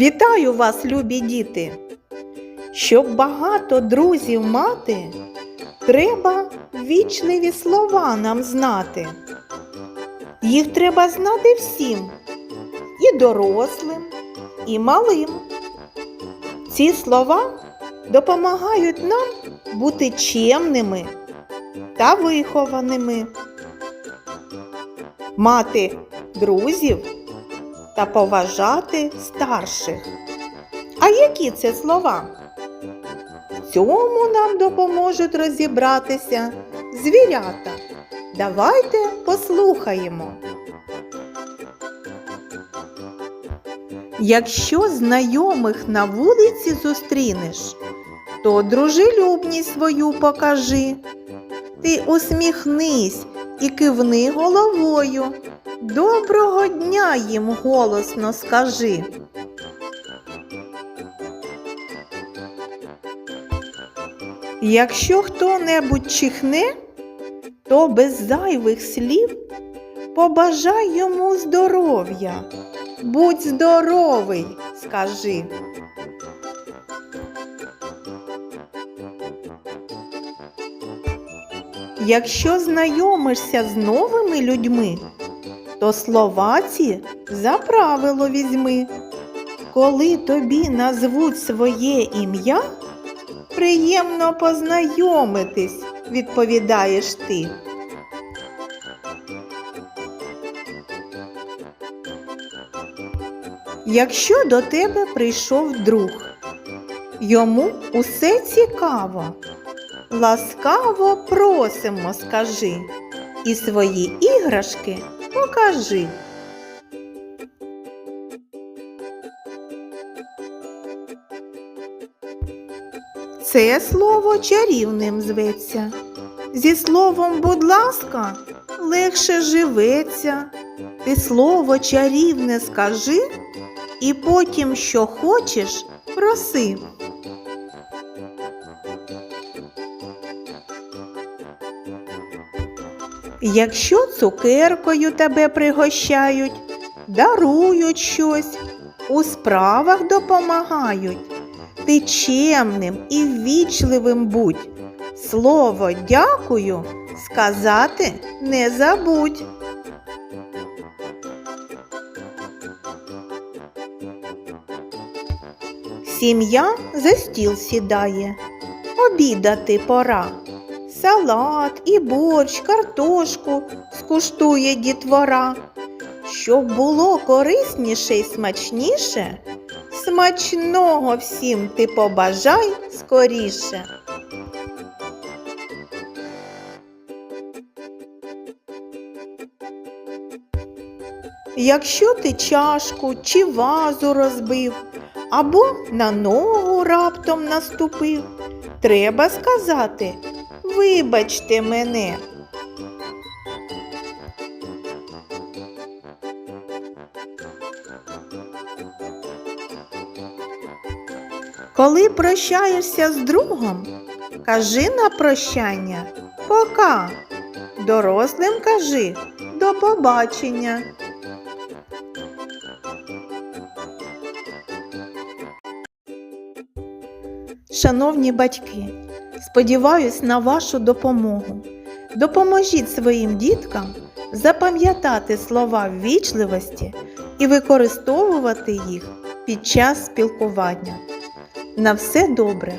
Вітаю вас, любі діти! Щоб багато друзів мати, треба вічливі слова нам знати. Їх треба знати всім, і дорослим, і малим. Ці слова допомагають нам бути чемними та вихованими, мати друзів та поважати старших. А які це слова? Цьому нам допоможуть розібратися звірята. Давайте послухаємо. Якщо знайомих на вулиці зустрінеш, то дружелюбність свою покажи. Ти усміхнись і кивни головою. Доброго дня їм голосно скажи. Якщо хто-небудь чихне, то без зайвих слів побажай йому здоров'я. Будь здоровий, скажи. Якщо знайомишся з новими людьми, то слова ці за правило візьми. Коли тобі назвуть своє ім'я, приємно познайомитись, відповідаєш ти. Якщо до тебе прийшов друг, йому усе цікаво, ласкаво просимо, скажи, і свої іграшки покажи. Це слово чарівним зветься. Зі словом, будь ласка, легше живеться. Ти слово чарівне скажи, і потім, що хочеш, проси. Якщо цукеркою тебе пригощають, дарують щось, у справах допомагають, ти чемним і ввічливим будь. Слово дякую сказати не забудь. Сім'я за стіл сідає, обідати пора. Салат і борщ, картошку скуштує дітвора. Щоб було корисніше й смачніше, смачного всім ти побажай скоріше. Якщо ти чашку чи вазу розбив, або на ногу раптом наступив, треба сказати Вибачте мене. Коли прощаєшся з другом, кажи на прощання пока. Дорослим кажи до побачення. Шановні батьки, сподіваюсь на вашу допомогу. Допоможіть своїм діткам запам'ятати слова ввічливості і використовувати їх під час спілкування. На все добре!